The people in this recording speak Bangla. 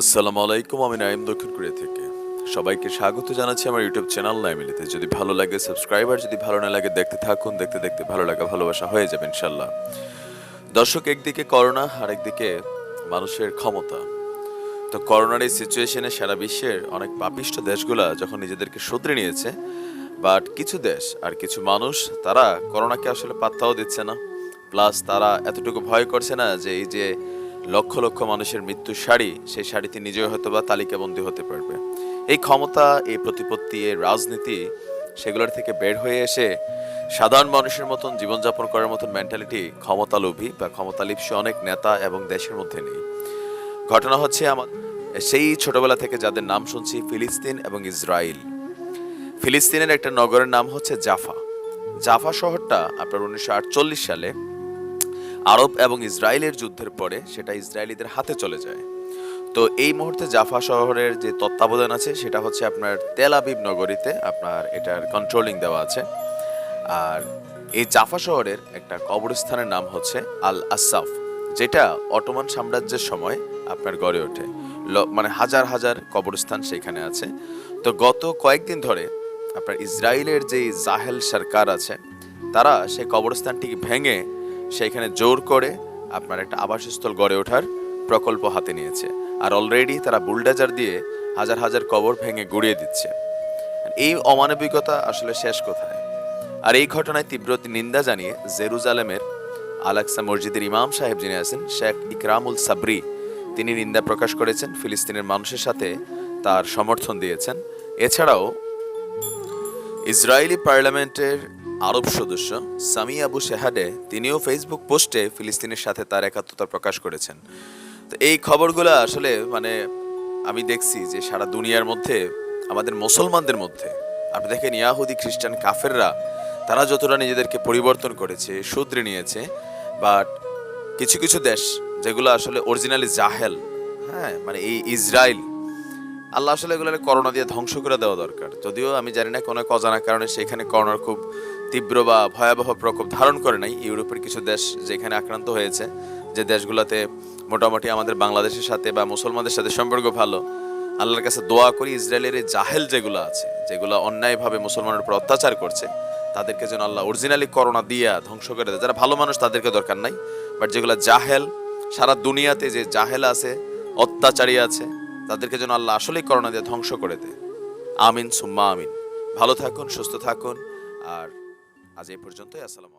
আসসালামু আলাইকুম, আমি নাইম দক্ষিণ কোরিয়া থেকে। সবাইকে স্বাগত জানাচ্ছি আমার ইউটিউব চ্যানেল নাইমিলিতে যদি ভালো লাগে সাবস্ক্রাইবার যদি ভালো না লাগে দেখতে থাকুন, দেখতে দেখতে ভালো লাগা ভালোবাসা হয়ে যাবে ইনশাল্লাহ দর্শক, একদিকে করোনা আর একদিকে মানুষের ক্ষমতা। তো করোনার এই সিচুয়েশনে সারা বিশ্বের অনেক পাপিষ্ট দেশগুলা যখন নিজেদেরকে শুধরে নিয়েছে, বাট কিছু দেশ আর কিছু মানুষ, তারা করোনাকে আসলে পাত্তাও দিচ্ছে না। প্লাস তারা এতটুকু ভয় করছে না যে এই যে লক্ষ লক্ষ মানুষের মৃত্যুর শাড়ি সেই শাড়িতে নিজেও হয়তো বা তালিকাবন্দী হতে পারবে। এই ক্ষমতা, এই প্রতিপত্তি, এই রাজনীতি, সেগুলোর থেকে বের হয়ে এসে সাধারণ মানুষের মতন জীবনযাপন করার মতন মেন্টালিটি ক্ষমতালোভী বা ক্ষমতালিপ্সী অনেক নেতা এবং দেশের মধ্যে নেই। ঘটনা হচ্ছে আমার, সেই ছোটবেলা থেকে যাদের নাম শুনছি ফিলিস্তিন এবং ইসরায়েল ফিলিস্তিনের একটা নগরের নাম হচ্ছে জাফা। জাফা শহরটা আপনার উনিশশো আটচল্লিশ সালে আরব এবং ইসরায়েলের যুদ্ধের পরে সেটা ইসরায়েলিদের হাতে চলে যায়। তো এই মুহূর্তে জাফা শহরের যে তত্ত্বাবধান আছে, সেটা হচ্ছে আপনার তেল আবিব নগরীতে আপনার এটার কন্ট্রোলিং দেওয়া আছে। আর এই জাফা শহরের একটা কবরস্থানের নাম হচ্ছে আল আসাফ যেটা অটোমান সাম্রাজ্যের সময় আপনার গড়ে ওঠে। মানে হাজার হাজার কবরস্থান সেখানে আছে। তো গত কয়েকদিন ধরে আপনার ইসরায়েলের যে জাহেল সরকার আছে, তারা সেই কবরস্থানটিকে ভেঙে সেখানে জোর করে আপনার একটা আবাসস্থল গড়ে ওঠার প্রকল্প হাতে নিয়েছে। আর অলরেডি তারা বুলডাজার দিয়ে হাজার হাজার কবর ভেঙে গুড়িয়ে দিচ্ছে। এই অমানবিকতা আসলে শেষ কোথায়? আর এই ঘটনায় তীব্র নিন্দা জানিয়ে জেরুজালেমের আলাক্সা মসজিদের ইমাম সাহেব যিনি আছেন, শেখ ইকরামুল সাবরি, তিনি নিন্দা প্রকাশ করেছেন, ফিলিস্তিনের মানুষের সাথে তার সমর্থন দিয়েছেন। এছাড়াও ইসরায়েলি পার্লামেন্টের আরব সদস্য সামি আবু শেহাডে তিনিও ফেসবুক পোস্টে ফিলিস্তিনের সাথে তার একাত্মতা প্রকাশ করেছেন। তো এই খবরগুলো আসলে মানে আমি দেখছি যে সারা দুনিয়ার মধ্যে, আমাদের মুসলমানদের মধ্যে, আপনি দেখেন ইয়াহুদি, খ্রিস্টান, কাফেররা, তারা যতটা নিজেদেরকে পরিবর্তন করেছে, শুধরে নিয়েছে বাট কিছু কিছু দেশ যেগুলো আসলে অরিজিনালি জাহেল হ্যাঁ মানে এই ইসরায়েল আল্লাহ আসলে এগুলো করোনা দিয়ে ধ্বংস করে দেওয়া দরকার। যদিও আমি জানি না কোনো এক অজানা কারণে সেখানে করোনার খুব তীব্র বা ভয়াবহ প্রকোপ ধারণ করে নাই। ইউরোপের কিছু দেশ যেখানে আক্রান্ত হয়েছে, যে দেশগুলোতে মোটামুটি আমাদের বাংলাদেশের সাথে বা মুসলমানদের সাথে সম্পর্ক ভালো, আল্লাহর কাছে দোয়া করি ইসরায়েলের এই জাহেল যেগুলো আছে, যেগুলো অন্যায়ভাবে মুসলমানের উপর অত্যাচার করছে, তাদেরকে যেন আল্লাহ অরিজিনালি করোনা দিয়া ধ্বংস করে দেয়। যারা ভালো মানুষ তাদেরকে দরকার নাই বাট যেগুলো জাহেল, সারা দুনিয়াতে যে জাহেল আছে, অত্যাচারী আছে তাদেরকে যেন আল্লাহ আসলেই করোনা দিয়ে ধ্বংস করে দেয়। আমিন, সুম্মা আমিন। ভালো থাকুন, সুস্থ থাকুন। আর আজ এই পর্যন্তই, আসসালামু